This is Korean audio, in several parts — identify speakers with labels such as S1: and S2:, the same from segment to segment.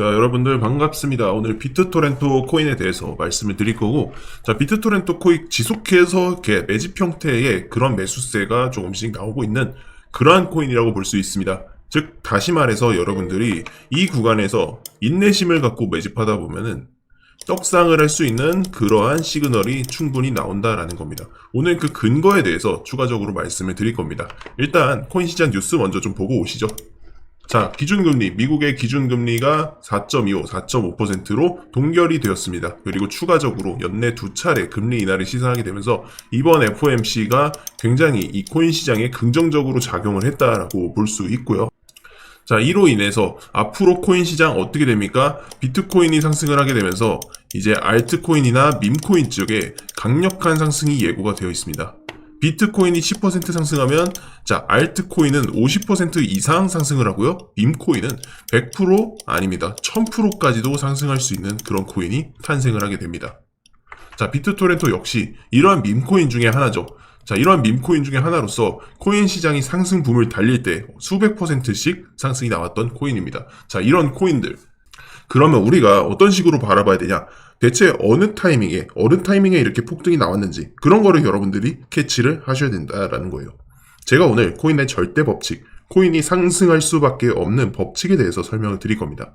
S1: 자, 여러분들 반갑습니다. 오늘 비트토렌토 코인에 대해서 말씀을 드릴 거고, 자, 비트토렌토 코인 지속해서 이렇게 매집 형태의 그런 매수세가 조금씩 나오고 있는 그러한 코인이라고 볼 수 있습니다. 즉, 다시 말해서 여러분들이 이 구간에서 인내심을 갖고 매집하다 보면은 떡상을 할 수 있는 그러한 시그널이 충분히 나온다라는 겁니다. 오늘 그 근거에 대해서 추가적으로 말씀을 드릴 겁니다. 일단 코인 시장 뉴스 먼저 좀 보고 오시죠. 자, 기준금리, 미국의 기준금리가 4.25, 4.5%로 동결이 되었습니다. 그리고 추가적으로 연내 두 차례 금리 인하를 시사하게 되면서 이번 FOMC가 굉장히 이 코인 시장에 긍정적으로 작용을 했다라고 볼 수 있고요. 자, 이로 인해서 앞으로 코인 시장 어떻게 됩니까? 비트코인이 상승을 하게 되면서 이제 알트코인이나 밈코인 쪽에 강력한 상승이 예고가 되어 있습니다. 비트코인이 10% 상승하면 자 알트코인은 50% 이상 상승을 하고요. 밈코인은 100% 아닙니다. 1000%까지도 상승할 수 있는 그런 코인이 탄생을 하게 됩니다. 자 비트토렌토 역시 이러한 밈코인 중에 하나죠. 자 이러한 밈코인 중에 하나로서 코인 시장이 상승 붐을 달릴 때 수백 퍼센트씩 상승이 나왔던 코인입니다. 자 이런 코인들 그러면 우리가 어떤 식으로 바라봐야 되냐? 대체 어느 타이밍에, 어느 타이밍에 이렇게 폭등이 나왔는지, 그런 거를 여러분들이 캐치를 하셔야 된다라는 거예요. 제가 오늘 코인의 절대 법칙, 코인이 상승할 수밖에 없는 법칙에 대해서 설명을 드릴 겁니다.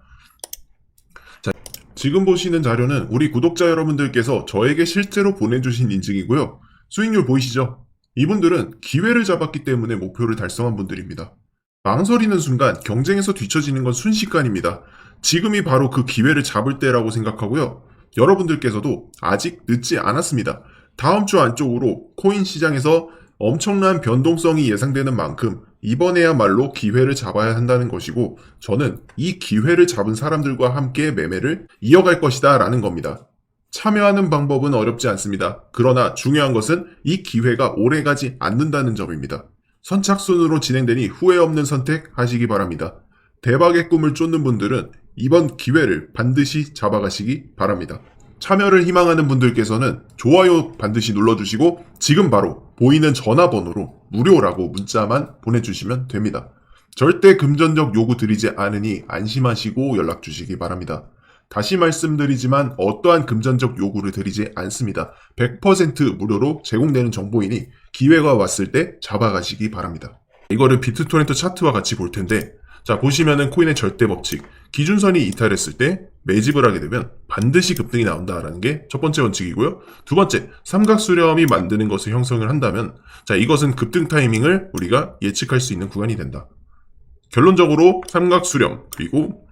S1: 자, 지금 보시는 자료는 우리 구독자 여러분들께서 저에게 실제로 보내주신 인증이고요. 수익률 보이시죠? 이분들은 기회를 잡았기 때문에 목표를 달성한 분들입니다. 망설이는 순간 경쟁에서 뒤처지는 건 순식간입니다. 지금이 바로 그 기회를 잡을 때라고 생각하고요. 여러분들께서도 아직 늦지 않았습니다. 다음 주 안쪽으로 코인 시장에서 엄청난 변동성이 예상되는 만큼 이번에야말로 기회를 잡아야 한다는 것이고 저는 이 기회를 잡은 사람들과 함께 매매를 이어갈 것이다 라는 겁니다. 참여하는 방법은 어렵지 않습니다. 그러나 중요한 것은 이 기회가 오래가지 않는다는 점입니다. 선착순으로 진행되니 후회 없는 선택 하시기 바랍니다. 대박의 꿈을 쫓는 분들은 이번 기회를 반드시 잡아가시기 바랍니다. 참여를 희망하는 분들께서는 좋아요 반드시 눌러주시고 지금 바로 보이는 전화번호로 무료라고 문자만 보내주시면 됩니다. 절대 금전적 요구 드리지 않으니 안심하시고 연락 주시기 바랍니다. 다시 말씀드리지만 어떠한 금전적 요구를 드리지 않습니다. 100% 무료로 제공되는 정보이니 기회가 왔을 때 잡아가시기 바랍니다. 이거를 비트토렌트 차트와 같이 볼 텐데 자 보시면은 코인의 절대 법칙 기준선이 이탈했을 때 매집을 하게 되면 반드시 급등이 나온다라는 게 첫 번째 원칙이고요. 두 번째 삼각수렴이 만드는 것을 형성을 한다면 자 이것은 급등 타이밍을 우리가 예측할 수 있는 구간이 된다. 결론적으로 삼각수렴 그리고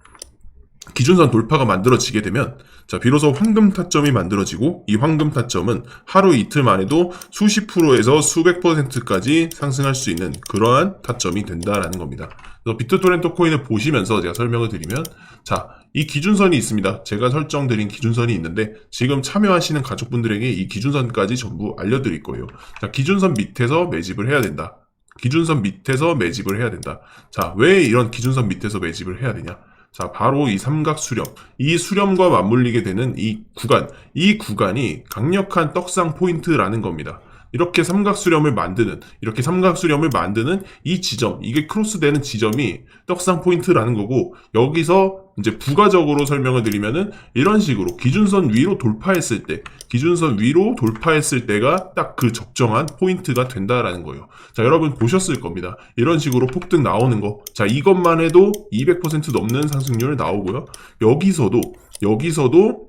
S1: 기준선 돌파가 만들어지게 되면 자 비로소 황금 타점이 만들어지고 이 황금 타점은 하루 이틀 만에도 수십 프로에서 수백 퍼센트까지 상승할 수 있는 그러한 타점이 된다라는 겁니다. 그래서 비트토렌토 코인을 보시면서 제가 설명을 드리면 자 이 기준선이 있습니다. 제가 설정드린 기준선이 있는데 지금 참여하시는 가족분들에게 이 기준선까지 전부 알려드릴 거예요. 자 기준선 밑에서 매집을 해야 된다. 기준선 밑에서 매집을 해야 된다. 자 왜 이런 기준선 밑에서 매집을 해야 되냐? 자, 바로 이 삼각 수렴. 이 수렴과 맞물리게 되는 이 구간. 이 구간이 강력한 떡상 포인트라는 겁니다. 이렇게 삼각 수렴을 만드는, 이렇게 삼각 수렴을 만드는 이 지점, 이게 크로스되는 지점이 떡상 포인트라는 거고, 여기서 이제 부가적으로 설명을 드리면은 이런 식으로 기준선 위로 돌파했을 때, 기준선 위로 돌파했을 때가 딱 그 적정한 포인트가 된다라는 거예요. 자, 여러분 보셨을 겁니다. 이런 식으로 폭등 나오는 거. 자, 이것만 해도 200% 넘는 상승률 나오고요. 여기서도, 여기서도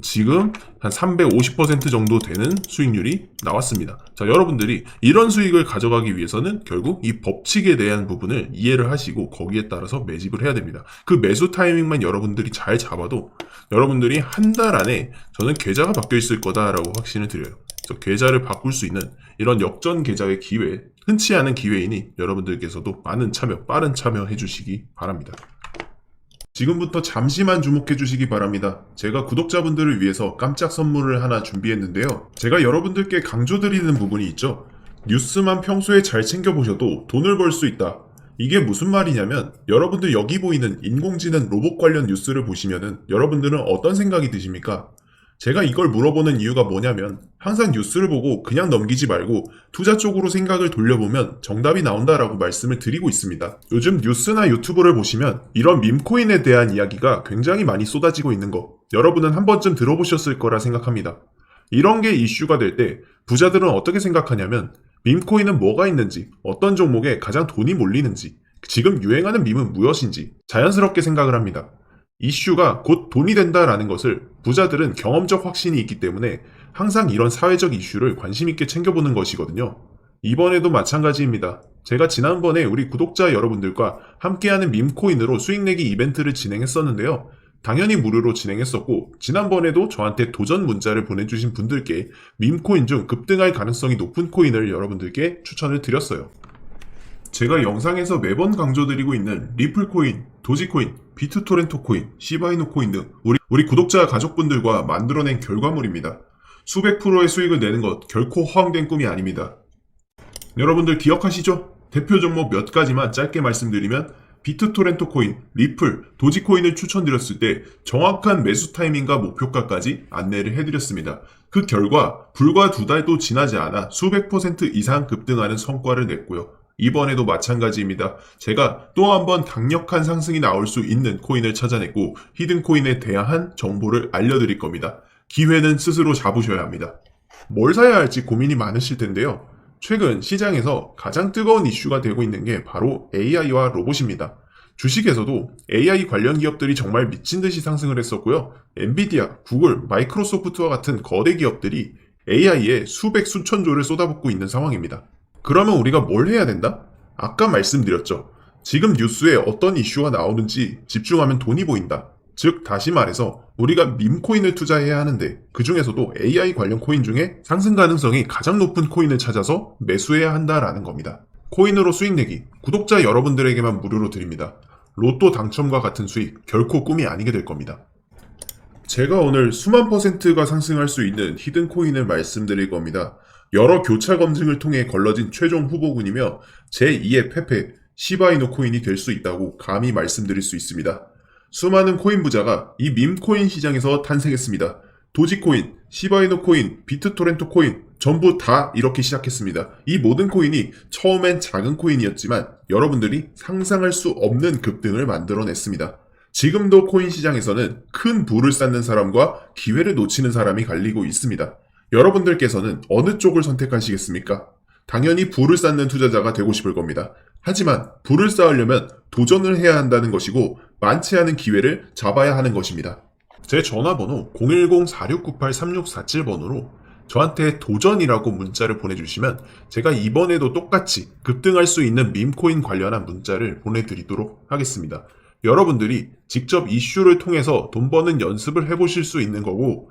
S1: 지금 한 350% 정도 되는 수익률이 나왔습니다. 자, 여러분들이 이런 수익을 가져가기 위해서는 결국 이 법칙에 대한 부분을 이해를 하시고 거기에 따라서 매집을 해야 됩니다. 그 매수 타이밍만 여러분들이 잘 잡아도 여러분들이 한 달 안에 저는 계좌가 바뀌어 있을 거다라고 확신을 드려요. 그래서 계좌를 바꿀 수 있는 이런 역전 계좌의 기회, 흔치 않은 기회이니 여러분들께서도 많은 참여, 빠른 참여해 주시기 바랍니다. 지금부터 잠시만 주목해 주시기 바랍니다. 제가 구독자분들을 위해서 깜짝 선물을 하나 준비했는데요. 제가 여러분들께 강조드리는 부분이 있죠. 뉴스만 평소에 잘 챙겨보셔도 돈을 벌 수 있다. 이게 무슨 말이냐면 여러분들 여기 보이는 인공지능 로봇 관련 뉴스를 보시면은 여러분들은 어떤 생각이 드십니까? 제가 이걸 물어보는 이유가 뭐냐면 항상 뉴스를 보고 그냥 넘기지 말고 투자 쪽으로 생각을 돌려보면 정답이 나온다라고 말씀을 드리고 있습니다. 요즘 뉴스나 유튜브를 보시면 이런 밈코인에 대한 이야기가 굉장히 많이 쏟아지고 있는 거 여러분은 한 번쯤 들어보셨을 거라 생각합니다. 이런 게 이슈가 될 때 부자들은 어떻게 생각하냐면 밈코인은 뭐가 있는지 어떤 종목에 가장 돈이 몰리는지 지금 유행하는 밈은 무엇인지 자연스럽게 생각을 합니다. 이슈가 곧 돈이 된다라는 것을 부자들은 경험적 확신이 있기 때문에 항상 이런 사회적 이슈를 관심 있게 챙겨보는 것이거든요. 이번에도 마찬가지입니다. 제가 지난번에 우리 구독자 여러분들과 함께하는 밈코인으로 수익 내기 이벤트를 진행했었는데요. 당연히 무료로 진행했었고, 지난번에도 저한테 도전 문자를 보내주신 분들께 밈코인 중 급등할 가능성이 높은 코인을 여러분들께 추천을 드렸어요. 제가 영상에서 매번 강조드리고 있는 리플코인, 도지코인, 비트토렌토 코인, 시바이노 코인 등 우리, 우리 구독자 가족분들과 만들어낸 결과물입니다. 수백 프로의 수익을 내는 것 결코 허황된 꿈이 아닙니다. 여러분들 기억하시죠? 대표 종목 몇 가지만 짧게 말씀드리면 비트토렌토 코인, 리플, 도지코인을 추천드렸을 때 정확한 매수 타이밍과 목표가까지 안내를 해드렸습니다. 그 결과 불과 두 달도 지나지 않아 수백 퍼센트 이상 급등하는 성과를 냈고요. 이번에도 마찬가지입니다. 제가 또 한 번 강력한 상승이 나올 수 있는 코인을 찾아냈고 히든 코인에 대한 정보를 알려드릴 겁니다. 기회는 스스로 잡으셔야 합니다. 뭘 사야 할지 고민이 많으실 텐데요. 최근 시장에서 가장 뜨거운 이슈가 되고 있는 게 바로 AI와 로봇입니다. 주식에서도 AI 관련 기업들이 정말 미친 듯이 상승을 했었고요. 엔비디아, 구글, 마이크로소프트와 같은 거대 기업들이 AI에 수백 수천조를 쏟아붓고 있는 상황입니다. 그러면 우리가 뭘 해야 된다? 아까 말씀드렸죠. 지금 뉴스에 어떤 이슈가 나오는지 집중하면 돈이 보인다. 즉, 다시 말해서 우리가 밈코인을 투자해야 하는데 그 중에서도 AI 관련 코인 중에 상승 가능성이 가장 높은 코인을 찾아서 매수해야 한다라는 겁니다. 코인으로 수익 내기, 구독자 여러분들에게만 무료로 드립니다. 로또 당첨과 같은 수익 결코 꿈이 아니게 될 겁니다. 제가 오늘 수만 퍼센트가 상승할 수 있는 히든 코인을 말씀드릴 겁니다. 여러 교차 검증을 통해 걸러진 최종 후보군이며 제2의 페페, 시바이노 코인이 될 수 있다고 감히 말씀드릴 수 있습니다. 수많은 코인 부자가 이 밈코인 시장에서 탄생했습니다. 도지코인, 시바이노 코인, 비트토렌토 코인 전부 다 이렇게 시작했습니다. 이 모든 코인이 처음엔 작은 코인이었지만 여러분들이 상상할 수 없는 급등을 만들어냈습니다. 지금도 코인 시장에서는 큰 부를 쌓는 사람과 기회를 놓치는 사람이 갈리고 있습니다. 여러분들께서는 어느 쪽을 선택하시겠습니까? 당연히 부를 쌓는 투자자가 되고 싶을 겁니다. 하지만 부를 쌓으려면 도전을 해야 한다는 것이고 많지 않은 기회를 잡아야 하는 것입니다. 제 전화번호 010-4698-3647번으로 저한테 도전이라고 문자를 보내주시면 제가 이번에도 똑같이 급등할 수 있는 밈코인 관련한 문자를 보내드리도록 하겠습니다. 여러분들이 직접 이슈를 통해서 돈 버는 연습을 해보실 수 있는 거고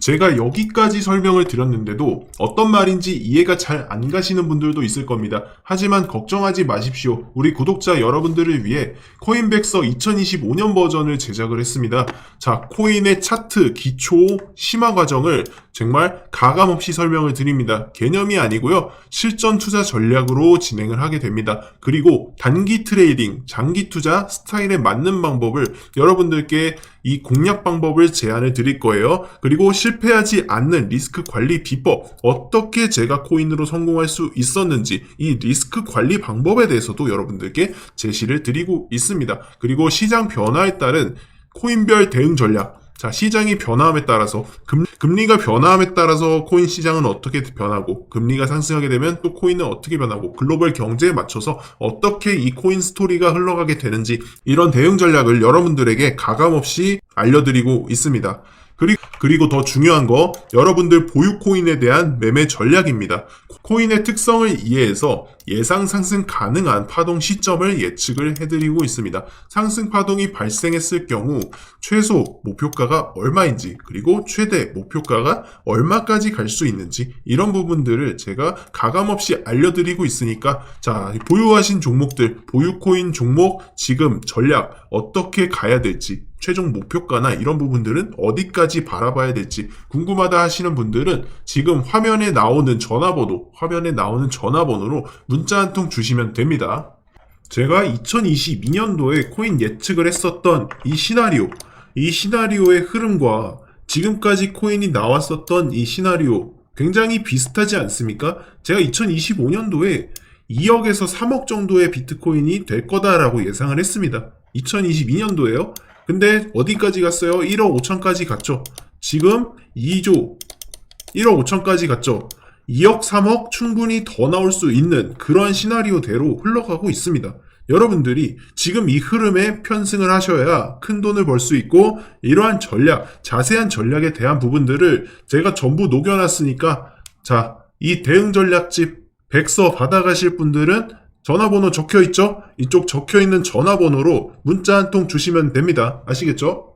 S1: 제가 여기까지 설명을 드렸는데도 어떤 말인지 이해가 잘 안 가시는 분들도 있을 겁니다. 하지만 걱정하지 마십시오. 우리 구독자 여러분들을 위해 코인백서 2025년 버전을 제작을 했습니다. 자, 코인의 차트, 기초, 심화 과정을 정말 가감없이 설명을 드립니다. 개념이 아니고요. 실전 투자 전략으로 진행을 하게 됩니다. 그리고 단기 트레이딩, 장기 투자 스타일에 맞는 방법을 여러분들께 이 공략 방법을 제안을 드릴 거예요. 그리고 실 패하지 않는 리스크 관리 비법, 어떻게 제가 코인으로 성공할 수 있었는지 이 리스크 관리 방법에 대해서도 여러분들께 제시를 드리고 있습니다. 그리고 시장 변화에 따른 코인별 대응 전략, 자, 시장이 변화함에 따라서 금, 금리가 변화함에 따라서 코인 시장은 어떻게 변하고 금리가 상승하게 되면 또 코인은 어떻게 변하고 글로벌 경제에 맞춰서 어떻게 이 코인 스토리가 흘러가게 되는지 이런 대응 전략을 여러분들에게 가감없이 알려드리고 있습니다. 그리고, 그리고 더 중요한 거 여러분들 보유 코인에 대한 매매 전략입니다. 코인의 특성을 이해해서 예상 상승 가능한 파동 시점을 예측을 해드리고 있습니다. 상승 파동이 발생했을 경우 최소 목표가가 얼마인지 그리고 최대 목표가가 얼마까지 갈 수 있는지 이런 부분들을 제가 가감없이 알려드리고 있으니까 자 보유하신 종목들 보유 코인 종목 지금 전략 어떻게 가야 될지 최종 목표가나 이런 부분들은 어디까지 바라봐야 될지 궁금하다 하시는 분들은 지금 화면에 나오는 전화번호, 화면에 나오는 전화번호로 문자 한 통 주시면 됩니다. 제가 2022년도에 코인 예측을 했었던 이 시나리오, 이 시나리오의 흐름과 지금까지 코인이 나왔었던 이 시나리오 굉장히 비슷하지 않습니까? 제가 2025년도에 2억에서 3억 정도의 비트코인이 될 거다라고 예상을 했습니다. 2022년도에요. 근데 어디까지 갔어요? 1억 5천까지 갔죠. 지금 2조 1억 5천까지 갔죠. 2억 3억 충분히 더 나올 수 있는 그러한 시나리오대로 흘러가고 있습니다. 여러분들이 지금 이 흐름에 편승을 하셔야 큰 돈을 벌 수 있고 이러한 전략, 자세한 전략에 대한 부분들을 제가 전부 녹여놨으니까 자, 이 대응 전략집 백서 받아가실 분들은 전화번호 적혀 있죠? 이쪽 적혀 있는 전화번호로 문자 한 통 주시면 됩니다. 아시겠죠?